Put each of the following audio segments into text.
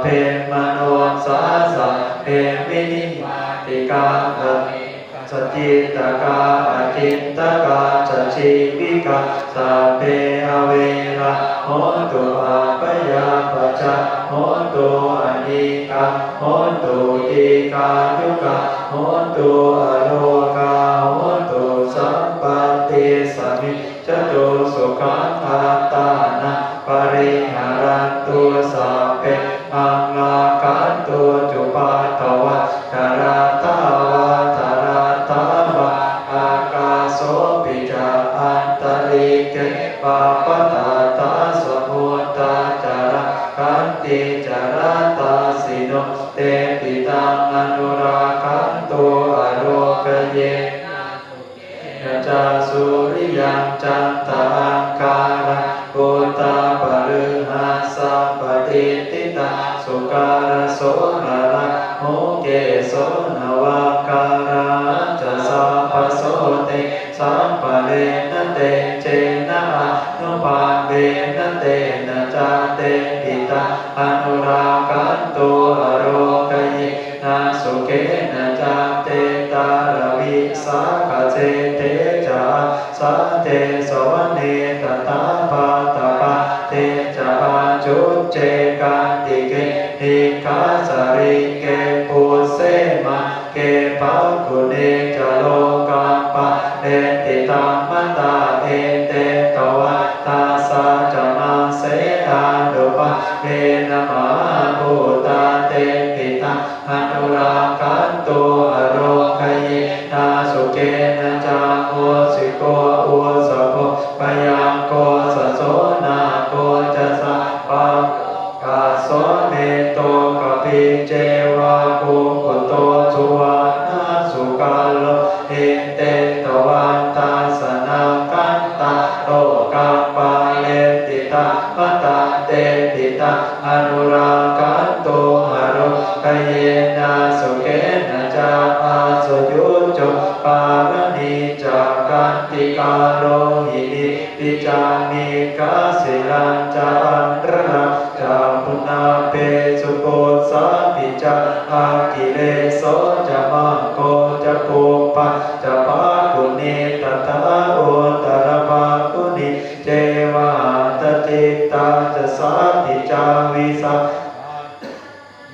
เพมโนสาสะเพมินิมาติกาภสจิตกาอจิตตกาจชีวิกาสัพเพอเวระโหตุอาปยาปจจโหตุอนิกาโหตุอีกายุกาโหตุอโลกาโหตุสัมปติสมิจตุสุขังอาตานะปริหารันตุสัพเพ อังลาคันตุจุปาตวะจาราตาวาตาราตาวะอากาโสปิจาอันตริเกปาปตาตาสมุตตาจาระคันติจาราตาสิโนเตปิตังอนุราคันตุอโรกเยยะจาสุริยังจันตาอังคา สัมปะเรนเตเจนะอะนุปาเวนเตนะจาเตปิตาอนุรากันตุอโรกเยนะสุเกนะจาเตตารวิสาคเจเตจาสาเตสวเนตตาปาตาปะเตจาจุเจกันติเกหิคาสริ มาภูตาเตปิตาอนุราคันโตอโรคเยตาสุเก อนุรากันโตหะโรกเยนะสุเกนะจาอาสุยุจปารณีจากกันติกาโลหินิปิจามิกาสิลันจาอันรระจาปุนาเปสุโกสาปิจาอากิเลโสจะมังโกจะปุปปะจะปาคุณิตตา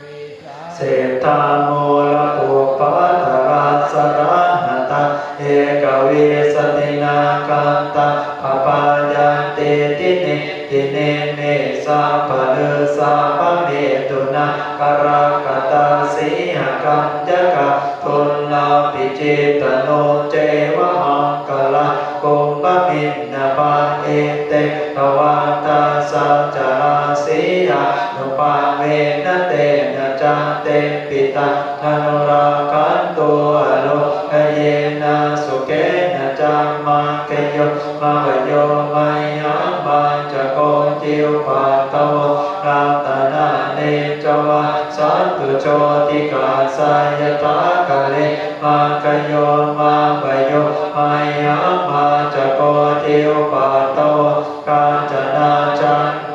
วิสาเศราโมลปุปปะตราสราหตาเอกเวสตินาคันตาปปายันเตติเนติเนเมสาปะเนสาปะเมตุนาคารากตาสีหกันจกะทุลลาปิเจตโนเจวะมังกลากุมบมินนาปาเอเตตวันตาสา ธนราคันตัวโลกเยนะสุเกนะจามาเกโยมาโยมายังมาจโกจิวปาตโวราตนาเนจวะสันตุโชติกาสายตากะเลมาเกโยมาบโยมายังมาจโกจิวปาตโวกาจนาจัน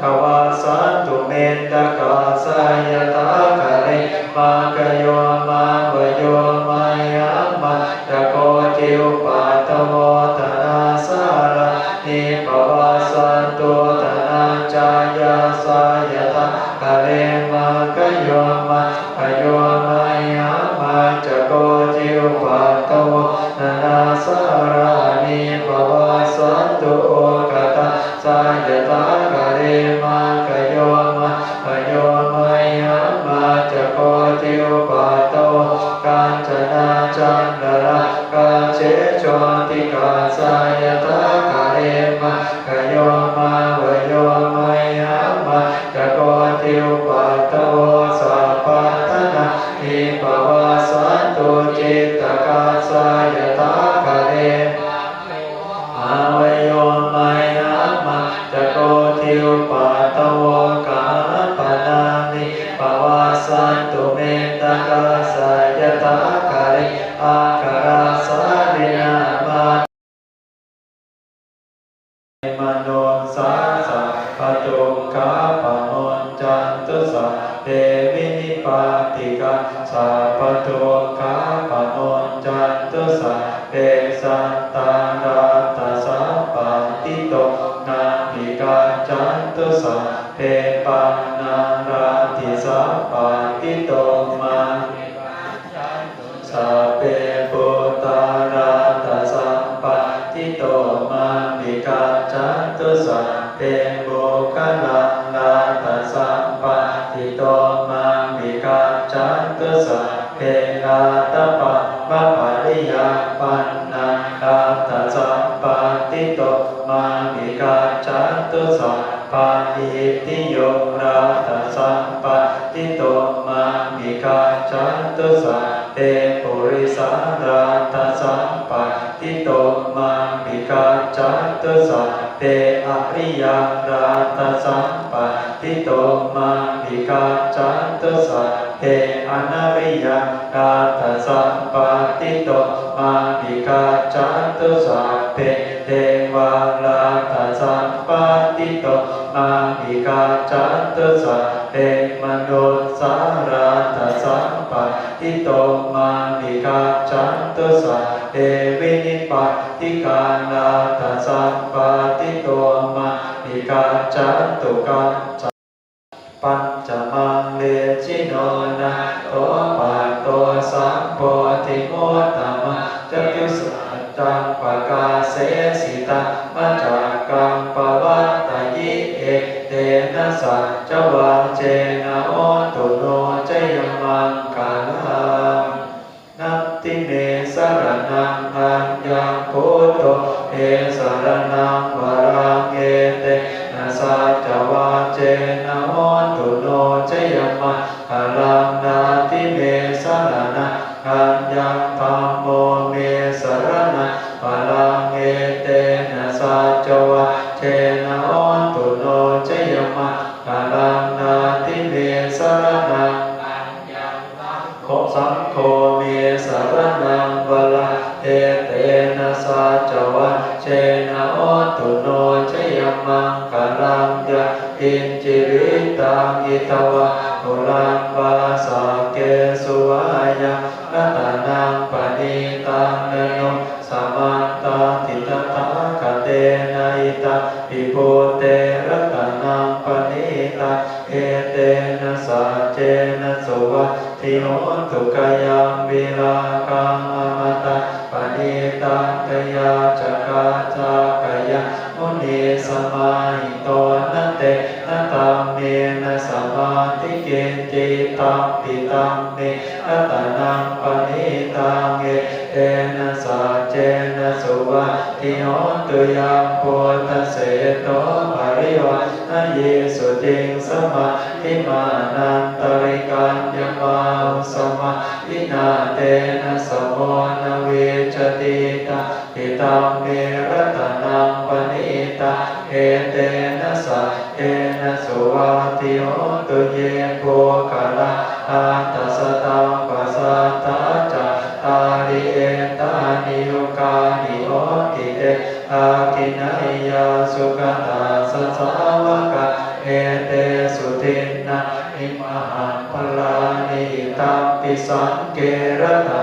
ขวาสันตุเมตตกาสายตากะเรมากโยมาวโยมายังมาตะโกจิวปาตโมตนาสาระนิปวาสันตุตนาจายาสายตากะเร จันดระกาเชโชติกาสาย ปานังราติสัพปะติโตมาสัพเพปุตตาราตสัมปะทิโตมามิกัจจัตุสัพเพบุคลังราตสัมปะทิโตมามิกัจจัตุสัพ อิติโยราตสัมปะทิโตมามิกัจจันตุสัพเพปุริสาราตสัมปะทิโตมามิกัจจันตุสัพเพอริยราตสัมปะทิโตมามิกัจจันตุสัพเพอนาริยราตสัมปะทิโตมามิกัจจันตุสัพเพ มิกัจจัตุสัพเพมโนสาราตสัมปะทิโตมามิกัจจันตุสัพเพวินิปาติกานาตสัมปะทิโตมามิกัจจันตุกัจจปัญจมังเลจิโนนะโตปะโตสัมโพธิโมตตมะจตุสัจจังปะกาเสสิตา สัจจวาเจนะโอตุโนจยมังกาลังนัตติเนสรนังอัญญังพุโตเอสรนังวรังเอเตนะสัจจวาเจ อิทวะโุลังวาสเกสุวายะนัตนังปณิตังเนโนสมันตาติตตาคเตนะอิตาปิโพเตระตนังปณิตังเอเตนะสัจเจนะสุวัตทิโหตุกายังวิลาคังอมตะปณิตังกยาจักาจากายะมุนีสมาหิโตนะเตนะตัมเม ตัมปิตัมเมนะตานังปณิตังเอเตนะสัจเจนะสุวัตทิโหตุยังโพธเสโตปริวัตเยสุติงสมาธิมานันตริกัญญมาอุสมาอินาเตนะสมโมนเวจติตาทิตัมเมรัตนังปณิตาเอเต สัจเจนะสุวัติโหตุเยโภคละอาตัสตังปัสสัตตาจัตตาริเอตานิโยกานิโอติเตอาทินัยยาสุขตาสัสาวกะเอเตสุตินะอิมหังพลานิตัมปิสังเกรตนั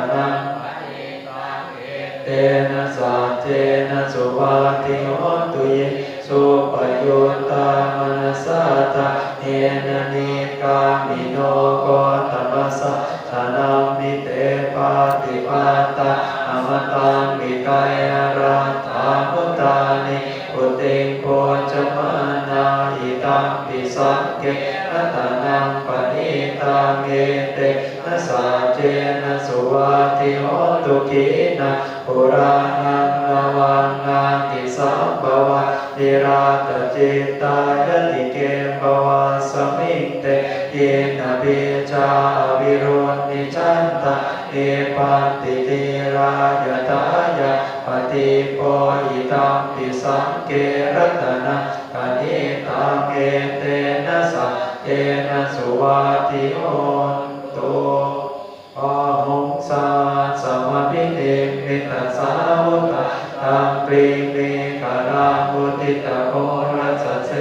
นนะนิกามิโนโกตมัสสะสนัมมิเตปาติปาตาอมตังมิกายรัตถามุตานิปุติงโพจมานาอิตัมปิสังเกนะตานังปณิตังเอเตนะสัจเจนะสุวาติโหตุขีนะปุรานังนวังนาติสัมภวะนิราตจิตตา จาวิรุณนิจันตะเอปันติติรายตายะปฏิปอิตัมปิสังเกรัตนะปณิตังเอเตนะสัเจนะสุวาติโหตุปะหงสาสมาพิเนมิตาสาวกะตังปรีเมกะรามุติตะโพรัสสะเส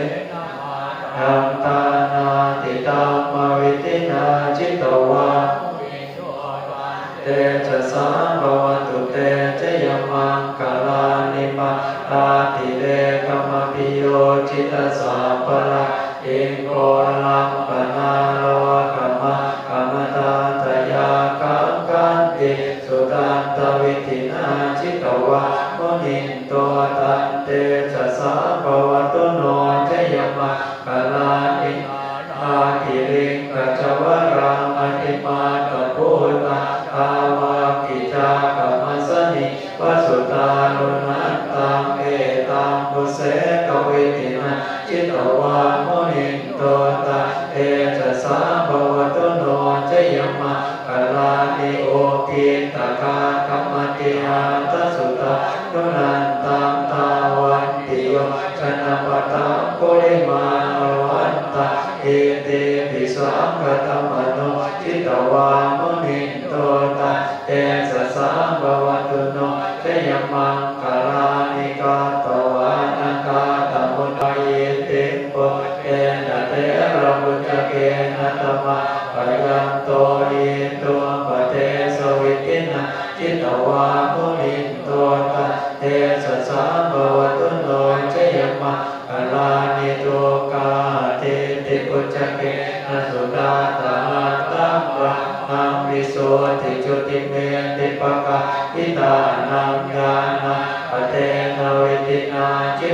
ยังตานาติตัมมวิตินาจิตตวาเตชะสาภวตุเตชะยมังกาลานิมาลาติเลกมปิโยจิตสาปะละอิงโกลัมปนาโลกมะกมตาตยาคังกันติสุตันตวิตินาจิตวะมุนินโตตันเตชะสาภวตุโนชะยมัง ยมังกาลานิกาตวานังกาตมุตายตโปเตนะเตระมุจเกนะตมะปยังโตเยตัวปเตสวิตินะจิตวามุนินโตตาเตสะสาบวตุโนเตยมังกาลานิโตกาเตติปุจจเกนะสุตาตาตัมปะนังวิโสติจุติเมติปะกะอิตา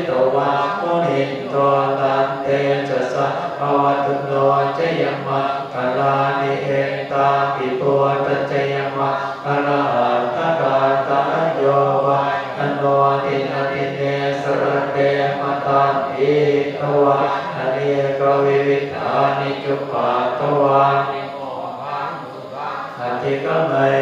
ตวะมุนินโตตันเตจะสะภวตุโนจยมะกาลานิเอตาปิปุตจยมะกาลาตกาตาโยวะอโนตินาติเนสระเตมตันอิทวะอเนกวิวิธานิจุปาตวาอธิกมย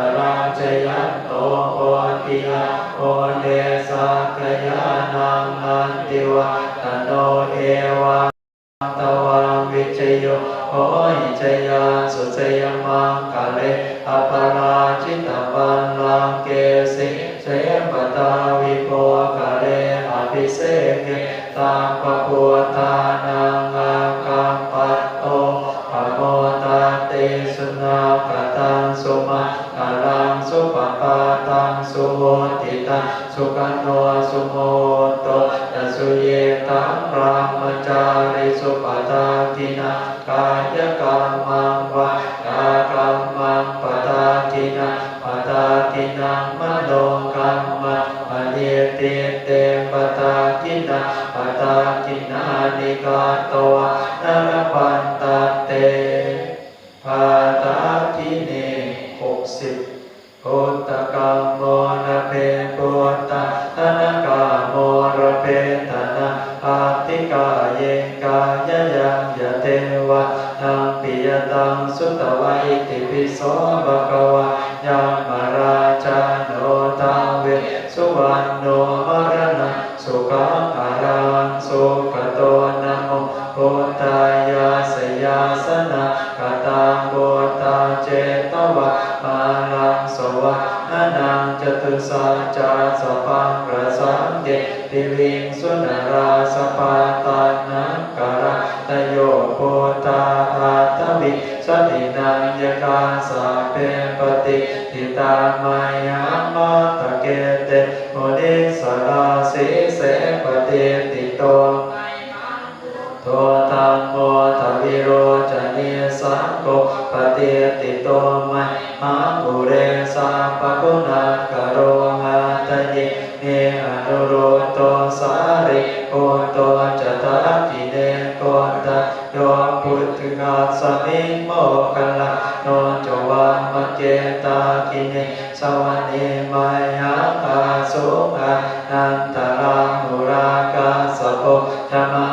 ตินากายกรรมังวะกากรรมังปตาทินาปตาทินังมโนกรรมังอเนเตเตปตาทินาปตาทินานิกาตวะนรปันตเตปตาทิเนหกสิบโอตกรรมโมนะเพปุตตะธนกาโมระเพตนะอาติกาเย ติยตังสุตวะอิติปิโสภะคะวะยังมาราชาโนทาเวสุวรรณโนมรณะสุขังอารังสุ ตุสัจจาสปังกระสังเกติวิงสุนราสปาตานังกระตโยโพตาอาตวิสตินังยกาสาเปปติทิตามายังมาตะเกเตโมเดสราสีเสปฏิติโต โทธัมโมทวิโรจเนสังโฆปฏิติโตมัยมังกุเรสัมปะกุณากโรหะตเยเนอนุโรโต สาริโกโตจตาติเนโกตะโยพุทธกาสมิโมกัลละโนจวามเกตาคิเนสวเนมายาตาสุงานันตรามุรากาสโพธรรมา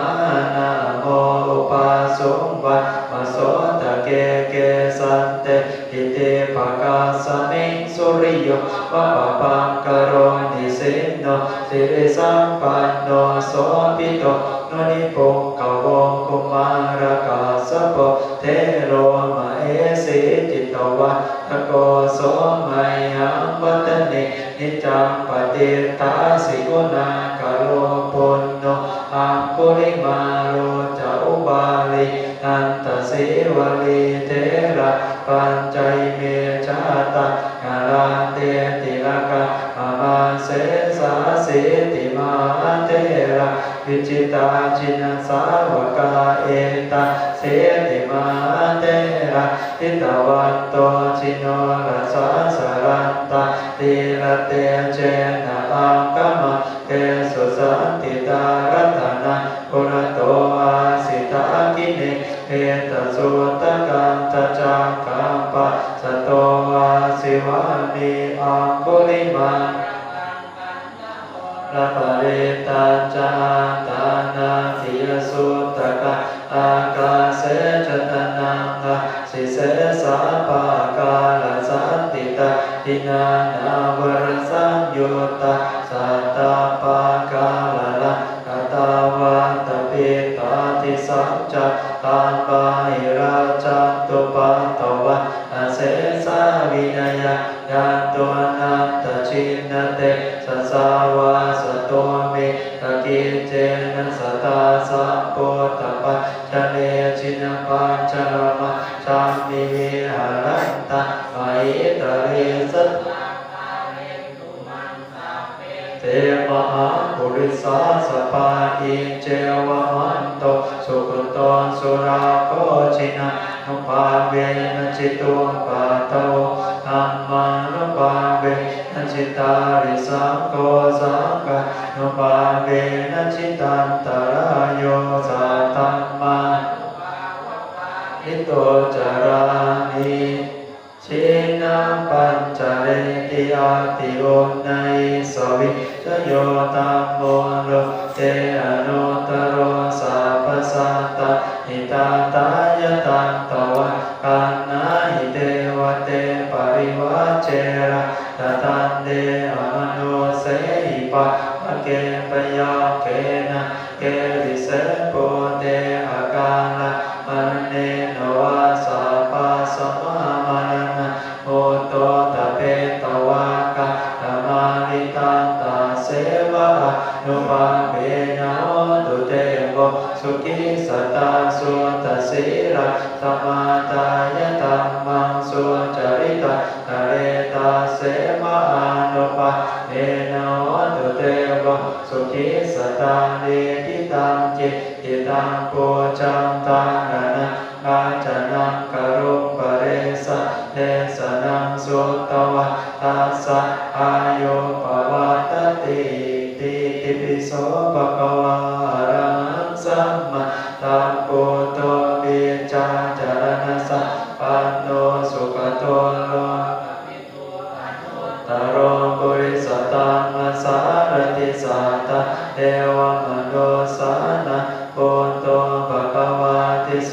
นาโมอุปาสุงวัตมโส เกเกสันเตหิเตภกาสมิงสุริโยวะปะปังกโรนิสินโนสิริสัมปันโนโสปิโตโนนิปงกวงกุมารกาสปเทโรมาเอสิจิตตวะทะโกโสมัยหังวัตเนนิจังปฏิทาสิกุณา โลปุณโนอังคุริมาโลจะอุบาลินันตสิวลีเทระปัญจเมชาตานาราเตติลกะมามาเสสาสิติมาเทระวิจิตาจินสาวกาเอตาเสติ มาเทระทิตวันโตจิโนรัสสะสรันตาติระเตเจนะอังกมะเตสุสันติตารัตนาปุระโตอาสิตากิเนเอตสุตกันตจักกัมปะสโตอาสิวานิอังคุลิมา ระปะเรตัจาตานาทิยสุตตะอากาเสจตนังกะสิเสสาปากาลสันติตาทินานาวรสัญโยตาสัตตาปากาลละกตาวาตปิตาทิสัจจตาปาหิราจันตุปัตตวะอาเสสาวินัยยานตัวนันตชินเตสัสาวิเจนะสตาสัมโพธปัจจเนชินปัญจรมะชามิวิหารันตะไมตะเรสัตเทมหาปุริสาสปาอิเจวะมันโตสุขโตสุราโคชินะ นุภาเวนะจิตุปาโตธัมมานุภาเวนะจิตาริสังโฆสังฆะนุภาเวนะจิตันตรายโยสัตตัมมานิโตจารานิชินาปัญจเรติอาติโอนัยสวิจโยตัมโมโลเตอนุตโรสั สัตตหิตาตายตันตวะกันาหิเตวะเตปริวาเจระตตันเดอมโนเสหิปะมะเกปยาเกนะเกริเสโปเตอากาละมันเนโนวา สุขิสตาสุตสิระธรรมาตายตัมมังสุจริตะทะเรตาเสมะอานุปาเบนะโอตุเตโกสุขิสตาเนติตังจิตติตังโพจังตังนะนอาจนังกรุปเรสะเทสนังสุตวะตัสสะอายุปวัตติติติปิโสภะคะวะ ตัมพุทโตปิจาจารณะสัพปันโนสุขโตโลตารโปุริสตังสารติสัตเทวมโนสานะโกนโตภะคะวาติโส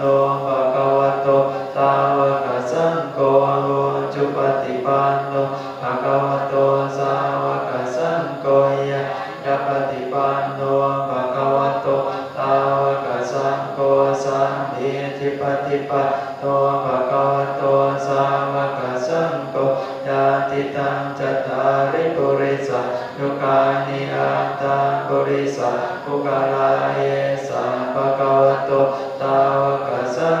ตังจัตตาริปุริสะยุกานิอัตตังปุริสะภุกาลาเยสัมภะคะวะโตตาวกสังโ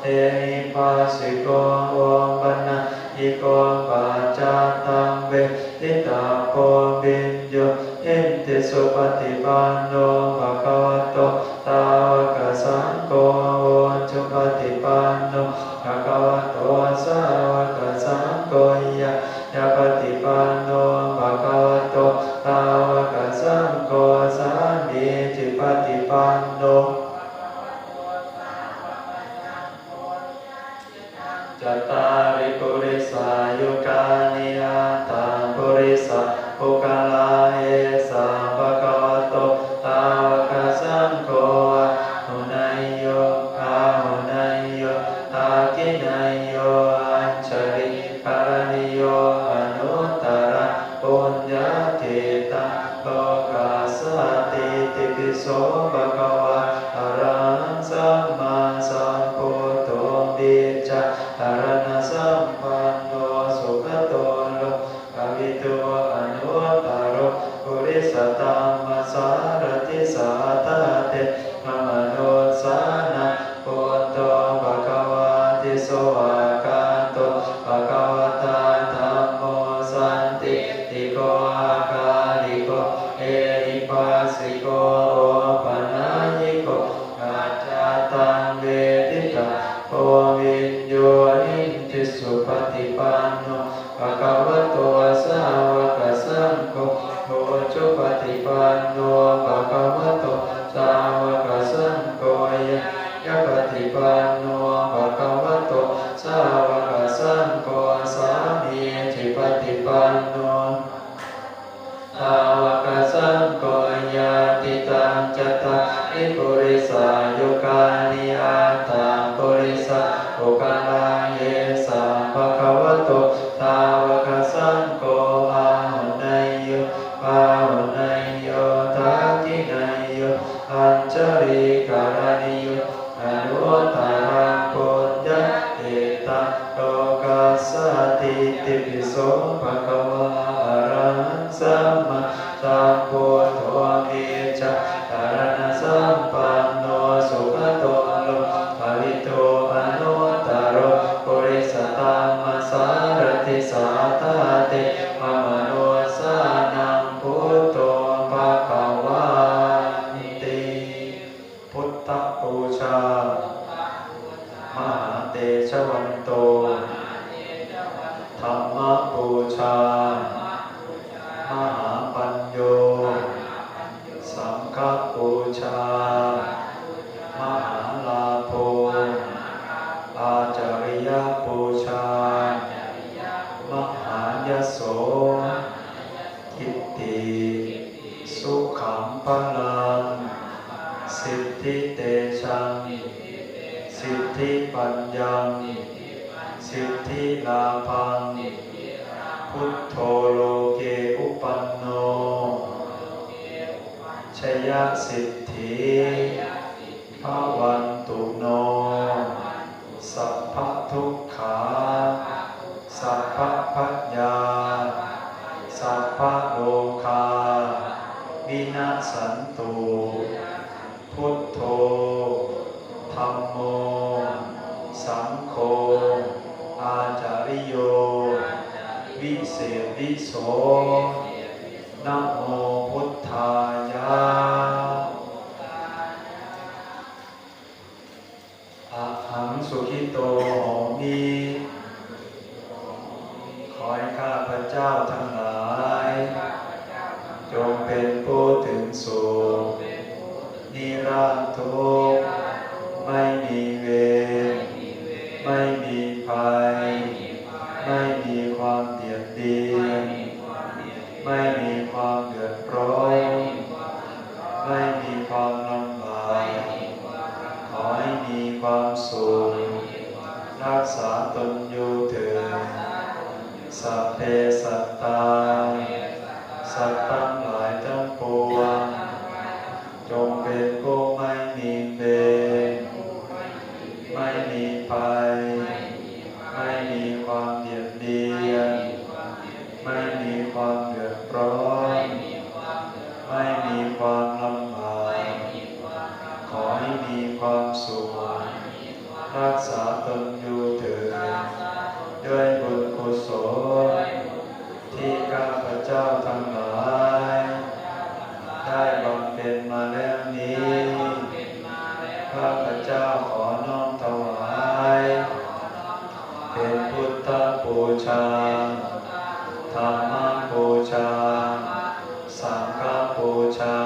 เตหิปัสสิโกโอปันนาอิโกปัจจตังเวทิตาโพบิญโยเอนตสุปฏิปันโนภะคะวะโตตาวกสังโฆ ทิตัโตกัสสติติปิโสภะควะอะรหันสัมมาสัมพุทโธติจฉา ไม่มีความเดือดร้อน ไม่มีความลำบากขอให้มีความสุขรักษาตนอยู่เถิดสัพเพสัตตา สัตตา ขอน้อมถวายเป็นพุทธบูชาธรรมบูชา สังฆบูชา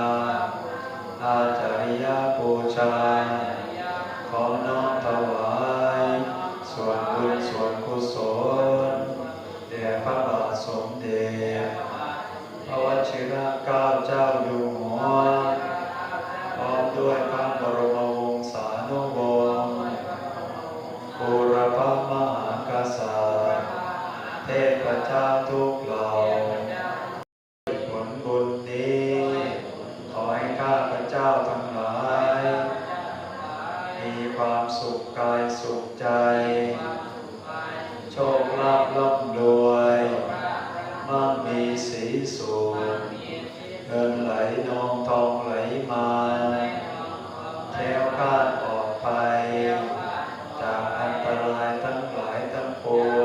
อาจาริยบูชา ขอน้อมถวายส่วนบุญส่วนกุศลแด่พระบาทสม เจ้าทุกเหล่าผลบุญนี้ ขอให้ข้าพระเจ้าทั้งหลาย มีความสุขกายสุขใจ โชคลาภร่ำรวยมั่งมีสีสุขเงินไหลนองทองไหลมาแคล้วคาดปลอดภัยจากอันตรายทั้งหลายทั้งปวง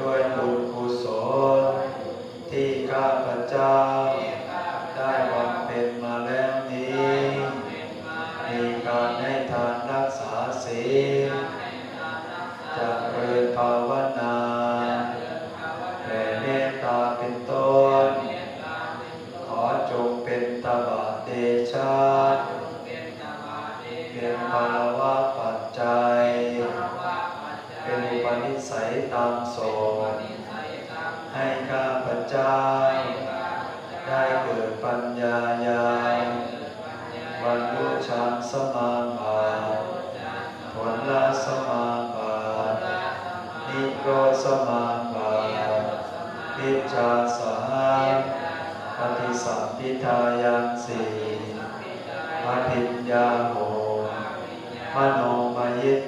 ด้วยบุญกุศลที่ข้าพเจ้า มาบัติผลละสมาบัตินิโรธสมาบัติปิจาสามปฏิสัมพิทายันสีอภิญญาโหมโนมยิต